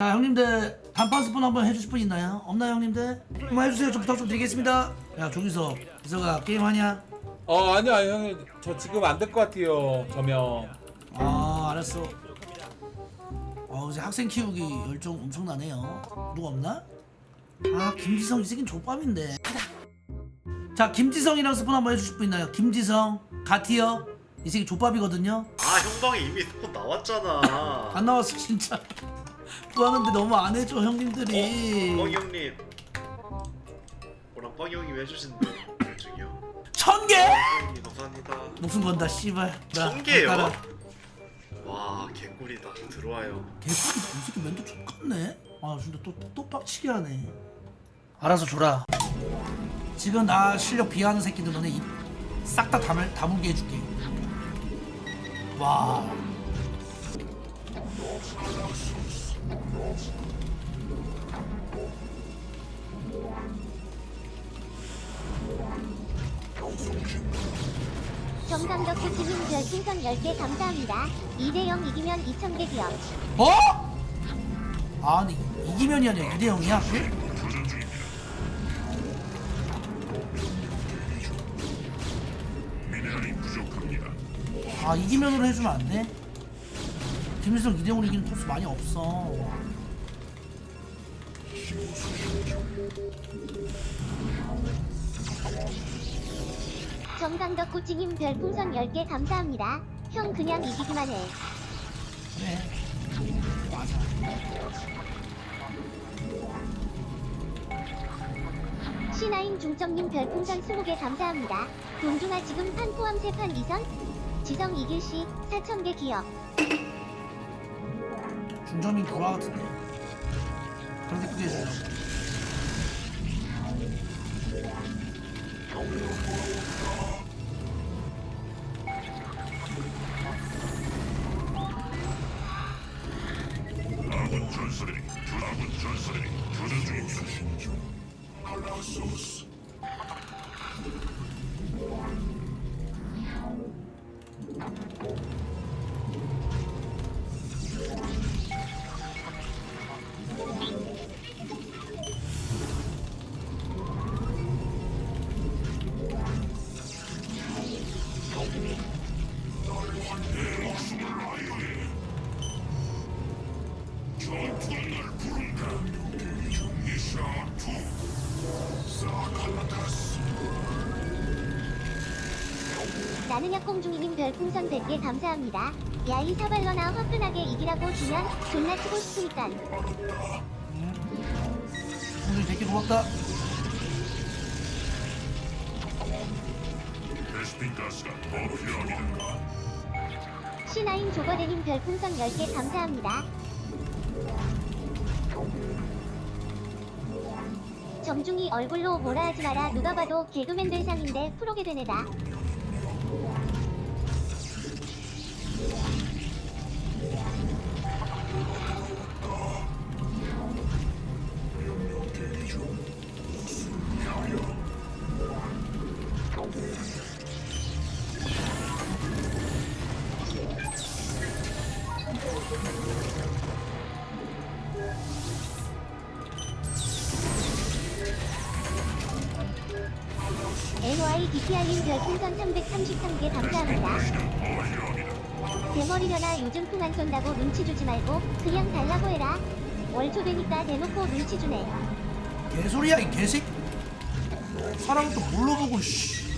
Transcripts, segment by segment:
자 형님들 단판 스폰 한번 해주실 분 있나요? 없나요 형님들? 한번 해주세요 좀 부탁 좀 드리겠습니다 야 조기석 기석아 게임하냐? 어 아니요 아니요 형님 저 지금 안 될 것 같아요 저명 아 알았어 어 이제 학생 키우기 열정 엄청나네요 누가 없나? 아 김지성 이 새끼는 족밥인데 자 김지성이랑 스폰 한번 해주실 분 있나요? 김지성 가티어 이 새끼 족밥이거든요 아 형방이 이미 스폰 나왔잖아. 안 나왔어 진짜 구하는데 너무 안 해줘 형님들이 뻥이 형님. 뭐랑 뻥이 형님 해주신대. 중이요. 천 개! 형님 감사합니다. 목숨 건다 씨발 나 천 개요? 따라. 와 개꿀이다. 들어와요. 개새끼 이 새끼 멘트 족같네 아 진짜 또, 또 빡치게 하네 알아서 줘라 지금 나 실력 비하하는 새끼들 너네 싹다 다물게 해줄게 와 정상덕 코치님 별풍선 10개 감사합니다. 2대0 이기면 2,000개 기업. 어? 아니 이기면이 아니라 2대 0이야 아 이기면으로 해주면 안 돼? 김일성 2대 0으로 이기는 토스 많이 없어 정상덕 코치님 별풍선 10개 감사합니다. 형 그냥 이기기만 해. 그래 맞아 C9 중점님 별풍선 20개 감사합니다. 동중아 지금 판 포함 세판 2선? 지성 이길씨 4,000개 기업. 중점이 돌아 같은데 그렇게 크게 해주자 약공중이님 별풍선 100개 감사합니다. 야이 사발러나 화끈하게 이기라고 주면 존나 치고 싶으니깐. 공중이 되게 고맙다 베스핀 가스가 더 필요합니다. C9 조거대님 별 풍선 10개 감사합니다. 정중이 얼굴로 뭐라 하지 마라 누가 봐도 개그맨들 상인데 프로게 된 애다. 별풍선 333개 감사합니다. 대머리려나 요즘 풍안 쏜다고 눈치 주지 말고 그냥 달라고 해라. 월초 되니까 대놓고 눈치 주네. 개소리야 이 개새끼 사람은 또 뭘로 보고 씨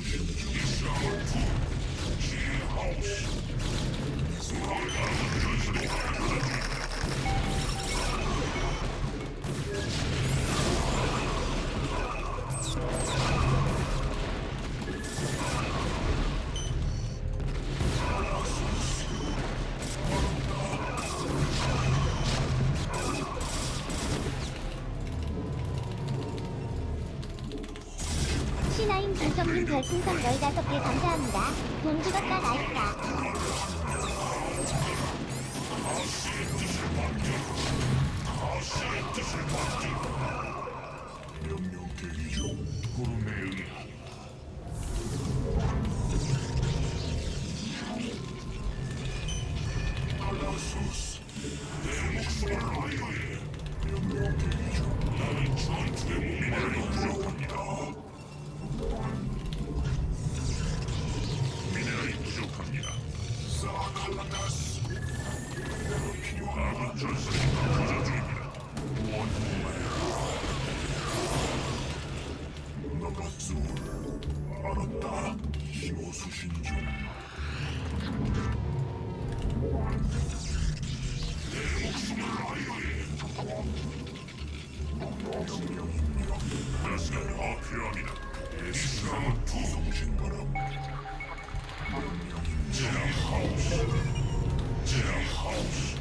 C9 중 Thank you. 점님 별풍선 15개 감사합니다. 돈 주었다 나있다. 가스가 더 필요합니다. 예수님은 두 성신 바람. 제하우스, 제하우스.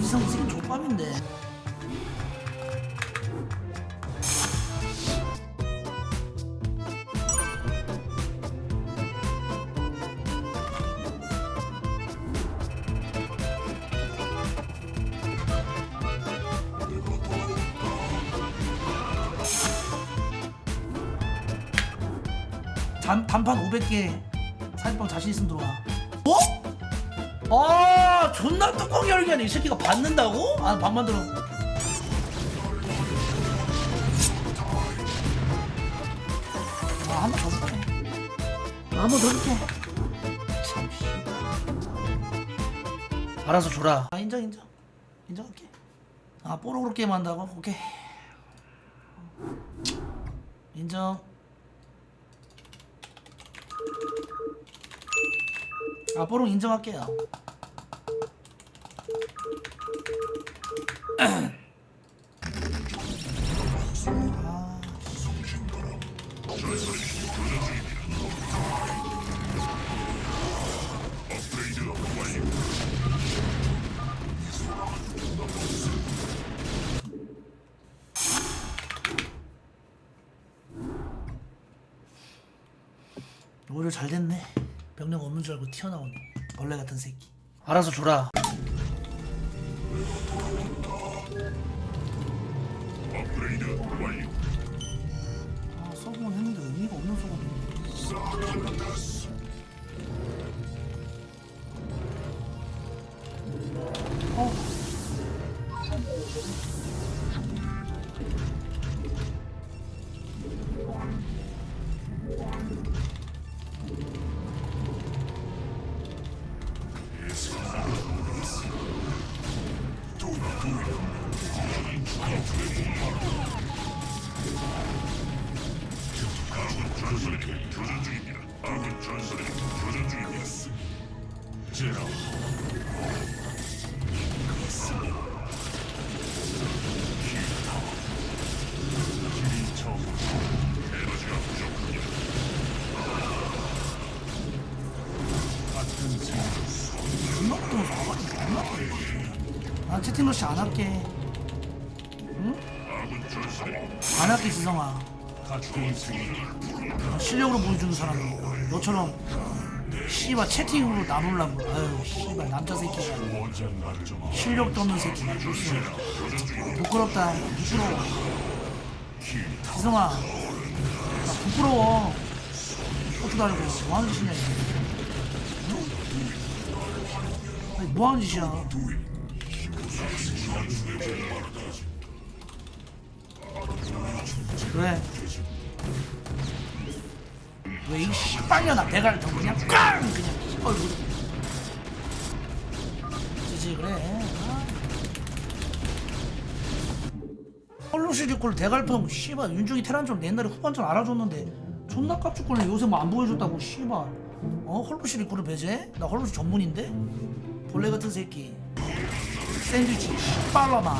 이 새끼 족밥인데. 단, 단판 500개. 사진방 자신 있으면 들어와. 어? 아 존나 뚜껑 열기 하네 이 새끼가 받는다고? 아 반만 들어. 아한 번더 줄게. 한번더 줄게. 참 씨. 알아서 줘라. 아 인정 인정. 인정할게. 아 뽀록으로 게임 한다고? 오케이. 인정. 아 뽀록 인정할게요 아, 업그레이드 완료. 오히려 잘 됐네. 병력 없는 줄 알고 튀어나오네. 벌레 같은 새끼. 알아서 줘라. 업그레이드 완료. 아, 서브는 했는데 의미가 없는 서브는. 아, 채팅러시 안 할게. 전선이 안 할게, 지성아. 생각. 아, 실력으로 보여주는 사람이. 너처럼 씨발 채팅으로 나누려고. 아유 씨발 남자 새끼가 실력도 없는 새끼가 무슨 부끄럽다. 부끄러워. 지성아 나 부끄러워. 어쩌다 알고 뭐하는 짓이냐 응? 아니 뭐하는 짓이야 왜? 왜이 씨발년아 대가를 더 그냥 꽝 그냥 얼굴 해야지 그래 아. 헐로시리콜 대갈통 씨발 윤중이 테란전 옛날에 후반전 알아줬는데 존나 깝죽거리네 요새 뭐 안 보여줬다고 씨발 어 헐로시리콜을 배제? 나 헐로시 전문인데? 벌레 같은 새끼 샌드위치 씨발라마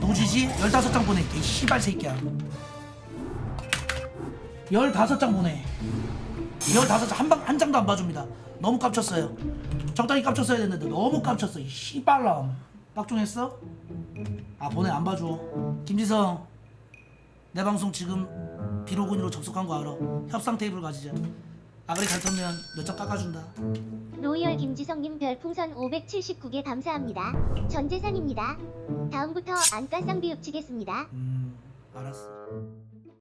노지지? 15장 보내 이 씨발 새끼야. 15장 보내. 15장 한 방 한 장도 안 봐줍니다. 너무 깝쳤어요. 적당히 깝쳤어야 됐는데 너무 깝쳤어 이 씨발람 빡종했어? 아 보내 안 봐줘. 김지성 내 방송 지금 비로그인으로 접속한 거 알아 협상 테이블 가지자 아그리 잘 쳤면 몇 장 깎아준다 로이얼 김지성님 별풍선 579개 감사합니다. 전 재산입니다. 다음부터 안가 쌍비 읍치겠습니다. 음 알았어